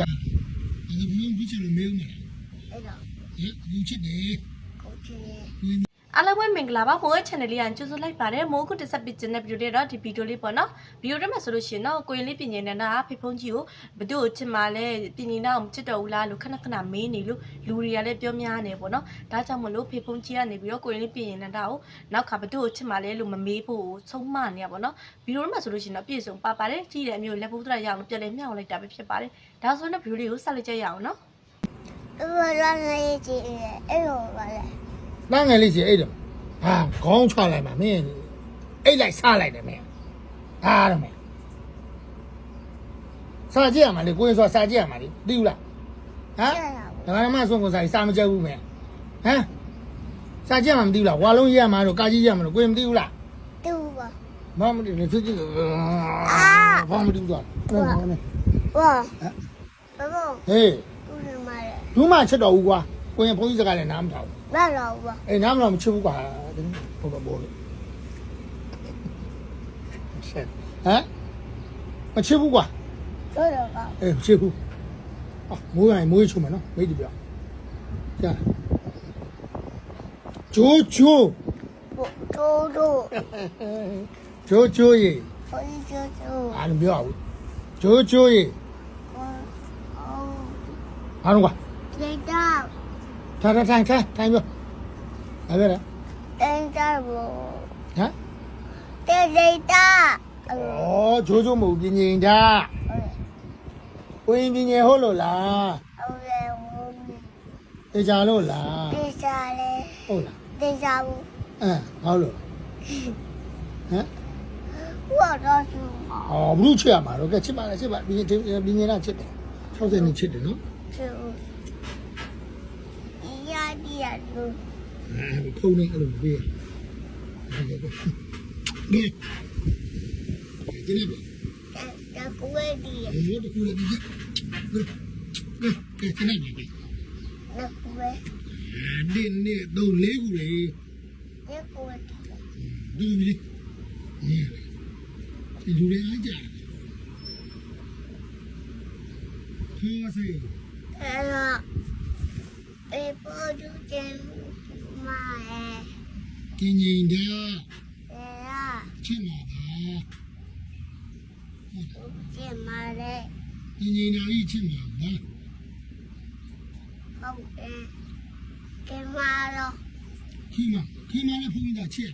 စားအဲ့ဒါဘုံဘူးချင်လို့မေးဦးမလားအဲ့တော့ဟင်ဘူးချစ်တယ်ကိုချင်ရဲ့ အားလုံးပဲမင်္ဂလာပါမိုးရဲ့ channel လေးကကြိုဆိုလိုက်ပါတယ်မိုးခုတစ်ဆက်ပြချင်တဲ့ဗီဒီယိုလေးတော့ဒီဗီဒီယိုလေးပေါ့နော်ဗီဒီယိုထဲမှာဆိုလို့ရှိရင်တော့ကိုရင်လေးပြင်နေနေတာကဖေဖုံးကြီးကိုဘသူ့ကိုချစ်မှလဲပြင်နေတာကိုမချစ်တော့ဘူးလားလို့ခဏခဏမေးနေလို့လူတွေကလည်းပြောများနေပေါ့နော်ဒါကြောင့်မလို့ဖေဖုံးကြီးကနေပြီးတော့ကိုရင်လေးပြင်နေတာကိုနောက်ခါဘသူ့ကိုချစ်မှလဲလို့မမေးဖို့ဆုံးမနေရပေါ့နော်ဗီဒီယိုထဲမှာဆိုလို့ရှိရင်တော့ပြည့်စုံပါပါတယ်ကြည့်တဲ့အမျိုးလက်ဘူးတရရအောင်ပြန်လဲမြောက်လိုက်တာပဲဖြစ်ပါတယ်ဒါဆိုရင်တော့ဗီဒီယိုလေးကိုဆက်လိုက်ကြရအောင်နော်ဘယ်လိုလဲကြည့်ရဲ့အဲ့လိုပါလေ နှမ်းငယ်လေးစီအဲ့တော့ဟာခေါင်းချလိုက်မှာမင်းအိတ်လိုက်စားလိုက်တယ်မင်းဟာတော့မင်းစားကြည့်ရမှာလေကိုရင်ဆိုစားကြည့်ရမှာလေသိဘူးလားဟမ်ကျရပါဒါကမှဆုံးကိုစားစားမကြဘူးမင်းဟမ်စားကြည့်မှာမသိဘူးလားဝါလုံးရရမှာတော့ကာကြီးရမှာတော့ကိုရင်မသိဘူးလားတူပါမမသိဘူးသူကြည့်ဘာမသိဘူးတော့ဝါဘာလို့ဟေးတူနေမှာလဲဘူးမှချစ်တော်ဘူးကွာကိုရင်ဘုန်းကြီးစကားလည်းနားမထောင်ဘူးဘာလို့ဝါအေးနားမတော်မချစ်ဘူးကွာ ဟုတ်ပါဘောလို့ဆက်ဟမ်မချစ်ဘူးကွာတို့တော့ကအေးမချစ်ဘူးအာမိုးရိုင်းမိုးချုံမယ်နော်မိတ်တပြကြာဂျိုးဂျိုးတို့တို့ဂျိုးဂျိုးရေဘယ်ကျတို့အားလုံးပြောအောင် ထားထားထိုင်ထိုင်ထိုင်ပြောဘာပြောလဲတင်တာဘောဟမ်တေဒေတာအော်ဩဂျိုးဂျိုးမဟုတ်ပြင်းငင်တာကိုရင်ပြင်းငယ်ဟုတ်လို့လားအော်လေဝတေချာလို့လားဒေတာလေဟုတ်လားဒေတာဘူးအဲဟုတ်လို့ဟမ်ဝါတော့သူအော်ဘလူးချစ်ရမှာတော့ကဲချစ်ပါလားချစ်ပါဒီဒီနေလားချစ်တယ်60နှစ်ချစ်တယ်နော်သူရဒီ ရလူအဲခုံနေအဲ့လိုပြေးဒီဒီဒီဒီတကူဝဲဒီရဒီဒီကူလေဒီကဲခဏနေပြီတကူဝဲဒီနေတော့လေးကူလေ တကူဝဲဒီဒီဒီဒီလူလေးအားကြခေါ်စေအဲ့တော့အေပေါ်ဒူချင်မာအဲကင်းငင်တာအဲရချစ်မှာပါချင်မာလေကင်းငင်တာကြီးချစ်မှာပါဟုတ်တယ်ကဲမာတော့ခီမခီမလည်းဖုန်းကြီးချစ်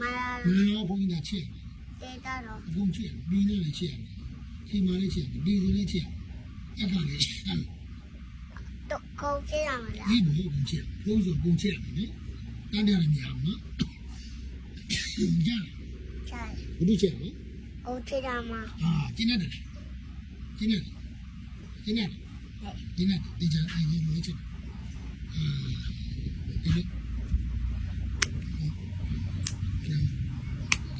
မာတယ်ငါလည်းဖုန်းကြီးချစ်တေတာတော့အကုန်ချစ်ပြီးနေလည်းချစ်ခီမလည်းချစ်ဒီစလည်းချစ်အဲ့ဒါလည်းချစ်တော့ကောင်းချင်ရမလားဒီဘုံကုန်ချစ်ဘုံဆိုကုန်ချစ်တယ်နော်တန်းတယ်လည်းမရအောင်နော်ကြာချာဘုဒ္ဓချစ်နော်ဟုတ်ချင်ရမှာအာကျင်းနေတယ်ကျင်းနေတယ်ကျင်းနေတယ်ကျင်းနေတယ်ဒီကြအဲ့ဒီလိုချစ်အာဒီလိုဒီကျင်းနေတယ်ဒီကြအဲ့ဒီဘုံဘူးချစ်လို့မေးဦးမလားအဲ့တော့ဟင်ဘူးချစ်တယ်ကို ချင်ရဲ့ကိုင်းနေနာငငယ်လေးဘူးချစ်တယ်ကိုချင်ကလေကိုချင်ရဲ့ဘူးပ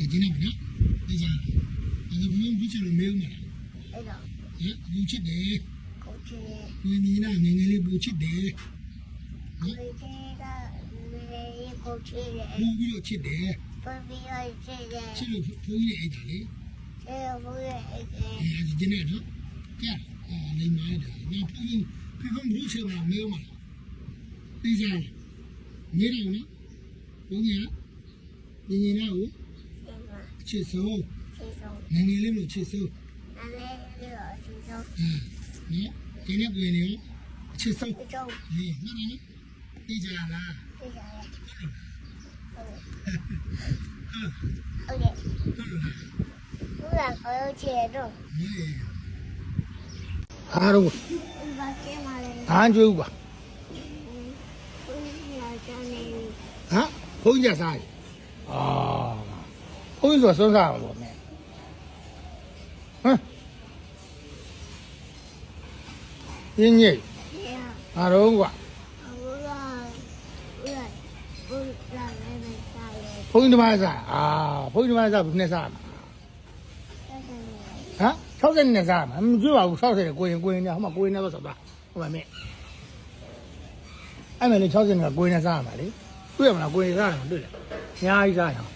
ြီးတော့ချစ်တယ်ပပီရဲ့ချင်ရဲ့ချစ်လို့ဘုန်းကြီးနဲ့အိတ်တာလေအဲဘိုးရဲ့အဲအဲဒီကျင်းနေနော်ကဲအာလိမ္မာတယ်နော် ဘုန်းကြီးဖေဖုံဘူးချစ်မှာမေးဦးမလားသိကြတယ်နေတယ်နော်ဘုန်းကြီးကညီညီနာကိုချင်မှာချစ်ဆုံးချင်ဆုံးငငယ်လေးမျိုးချစ်ဆုံးနားလေးလေးတော့ချင်ဆုံးနော်ဒီနေ့ကိုနေချစ်ဆုံးချင် 你今你闺女去送别动嗯那你呢？你这呢为啥呀嗯 ok 嗯我有节奏嗯啊我把电安全管啊碰见啥啊我跟说啥我们 ရင်းကြီးရအားလုံးကွာဘုရားဘုရားဘုရားလည်းမစားရဘုန်းကြီးဓမ္မစားအာဘုန်းကြီးဓမ္မစားဘယ်နဲ့စားမှာတဲ့တယ်ဟမ်60နဲ့စားမှာမကြွပါဘူး60နဲ့ကိုရင်ကိုရင်နဲ့ဟိုမှာကိုရင်နဲ့တော့ဆောက်တာဟိုမှာမဲအဲ့မဲ့လေ60နဲ့ကိုရင်နဲ့စားမှာလေတွေ့ရမလားကိုရင်စားတယ်တွေ့တယ်အများကြီးစားရအောင်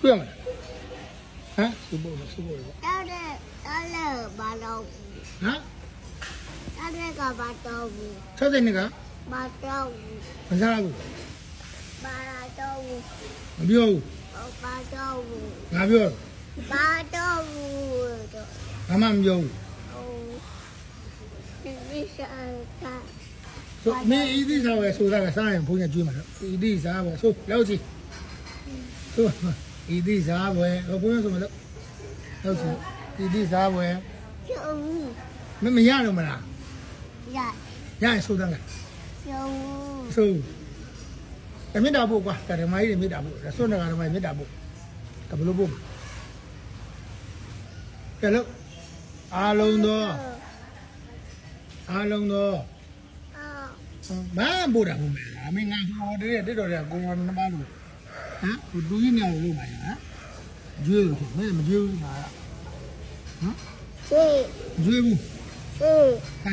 တွေ့ရမလားဟမ်စူပို့စူပို့တော်တယ်တော်လည်းဘာလို့ဟမ် ဘာတော့ဘူး60နှစ်ကဘာတော့ဘူးမစားဘူးဘာတော့ဘူးမပြောဘူးဘာတော့ဘူးငါပြောဘာတော့ဘူးတော့ဘာမှမပြောဘူးဟိုဒီစားတာဆိုမင်းဤသီးစားပဲဆိုတာကစားရင်ဘုန်းကြီးကျွေးမှာတော့ဤသီးစားပဲဆိုလောက်စီဆိုဤသီးစားပဲဟိုဘုန်းကြီးဆိုမလို့လောက်စီဤသီးစားပဲကျုံမမရတော့မလား ရရရင်ဆိုတယ်ကကျုံဆိုအမေတာဖို့ကွာဓမ္မကြီးတွေမေတ္တာဖို့ဆွမ်းတော်ဓမ္မကြီးမေတ္တာဖို့ကဘလို့ဖို့ကဲလို့အားလုံးတော့အားလုံးတော့အာမန်ပို့တာဘုမယ်အမေငါဟောတဲ့တက်တော်တဲ့ကိုယ်ကမမလို့ဟမ်ဟိုလူကြီးနေလို့လုပ်ပါရဟမ်ကျွေးလို့မင်းမကျွေးဘူးငါဟမ်စေကျွေးဘူးစေဟာ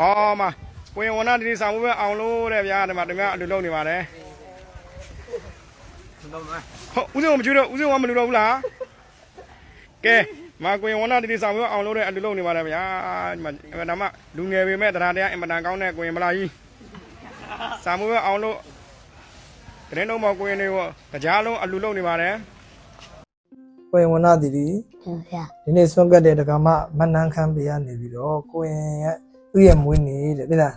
အော်မကိုရင်ဝနာဒီဒီဆောင်မှုပဲအောင်လို့တဲ့ဗျာဒီမှာတမအလူလုံးနေပါတယ်ဟုတ်ဦးစင်းကမကျွေးတော့ဦးစင်းကမလူတော့ဘူးလားကဲမကိုရင်ဝနာဒီဒီဆောင်မှုပဲအောင်လို့တဲ့အလူလုံးနေပါတယ်ဗျာဒီမှာအမဒါမှလူငယ်ပေမဲ့တရားတရားအင်မတန်ကောင်းတဲ့ကိုရင်မလာကြီးဆောင်မှုပဲအောင်လို့တရင်တော့မကိုရင်တွေကိုတရားလုံးအလူလုံးနေပါတယ်ကိုရင်ဝနတီတီဟုတ်ပြဒီနေ့ဆွန့်ကတ်တဲ့ဒကမမနန်းခမ်းပေးရနေပြီးတော့ကိုရင်ရဲ့ သူ့ရဲ့မွေးနေ့တဲ့တိလား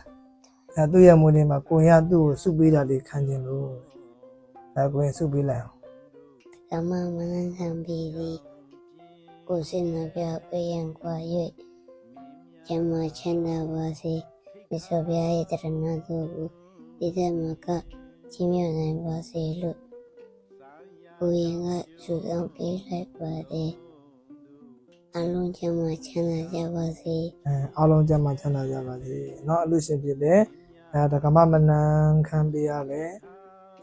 အဲသူ့ရဲ့မွေးနေ့မှာကိုရင်ကသူ့ကိုစုပေးတာလေးခံကျင်လို့အဲကိုရင်စုပေးလိုက်အောင်ကမမနန်းခံပြီးဒီကိုစင်နာပြပေးရင်ကွာ၍ကျမချမ်းသာပါစေမြတ်စွာဘုရားရဲ့တရဏတော်ကိုဒီသက်မှာကကြီးမြတ်နိုင်ပါစေလို့ကိုရင်ကဆုတောင်းပေးလိုက်ပါတယ် အလုံးကျမချမ်းသာကြပါစေ အဲအားလုံးကျမ်းမှချမ်းသာကြပါစေเนาะအလူရှင်ဖြစ်တဲ့အဲဒကမမနန်းခမ်းပေးရလဲ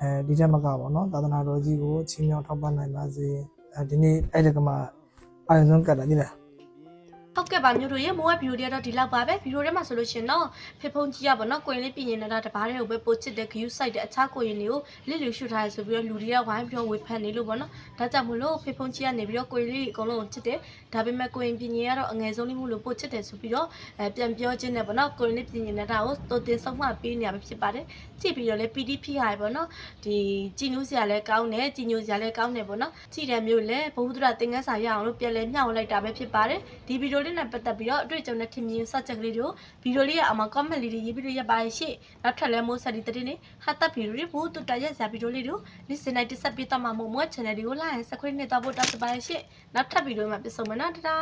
အဲဒီချက်မကပါเนาะသာသနာတော်ကြီးကိုချင်းမြောင်းထောက်ပံ့နိုင်ပါစေအဲဒီနေ့အဲ့ဒကမအာရုံဆုံးကတ်တာဒီလား ဟုတ်ကဲ့ပါမျိုးတို့ရေမိုးရဲ့ဗီဒီယိုတွေကတော့ဒီလောက်ပါပဲဗီဒီယိုထဲမှာဆိုလို့ရှရင်တော့ဖေဖုန်ကြီးရပါတော့ကိုရင်လေးပြင်နေတာတပားတွေကိုပဲပို့ချစ်တဲ့ view site တဲ့အခြားကိုရင်တွေကိုလစ်လျူရှုထားရဆိုပြီးတော့လူတွေကဝိုင်းပြီးတော့ဝေဖန်နေလို့ပေါ့နော်ဒါကြောင့်မလို့ဖေဖုန်ကြီးကနေပြီးတော့ကိုရင်လေးအကုန်လုံးကိုချစ်တယ်ဒါပေမဲ့ကိုရင်ပြင်ရင်ကတော့အငယ်ဆုံးလေးမှုလို့ပို့ချစ်တယ်ဆိုပြီးတော့အဲပြန်ပြောခြင်းနဲ့ပေါ့နော်ကိုရင်လေးပြင်နေတာကိုတိုတင်ဆုံးမှပေးနေရပဲဖြစ်ပါတယ်ကြည့်ပြီးတော့လေ PDF ရရပေါ့နော်ဒီကြည်နူးစရာလည်းကောင်းတယ်ကြည်ညိုစရာလည်းကောင်းတယ်ပေါ့နော်ကြည်တယ်မျိုးလည်းဘဝဒ္ဓသင်္ကန်းစာရအောင်လို့ပြန်လဲမျှဝေလိုက်တာပဲဖြစ်ပါတယ်ဒီဗီဒီယိုလေးနဲ့ပတ်သက်ပြီးတော့အတွေ့အကြုံနဲ့ထင်မြင်စချက်ကလေးတွေကိုဗီဒီယိုလေးရဲ့အမှာ comment လေးတွေရေးပြီးတော့ရပါရှေ့နောက်ထပ်လည်းမိုးဆက်ဒီတည်းနေဟာတပ်ဗီဒီယိုတွေဘူးတူတရက်စရာဗီဒီယိုလေးတွေကိုနေ့စဉ်တိုင်းတက်ဆက်ပေးတော့မှာမို့မို့ channel တွေကို like and subscribe နဲ့တော့ပို့တောင်းပန်ပါရှေ့နောက်ထပ်ဗီဒီယိုမှာပြန်ဆုံမယ်နော်တဒါ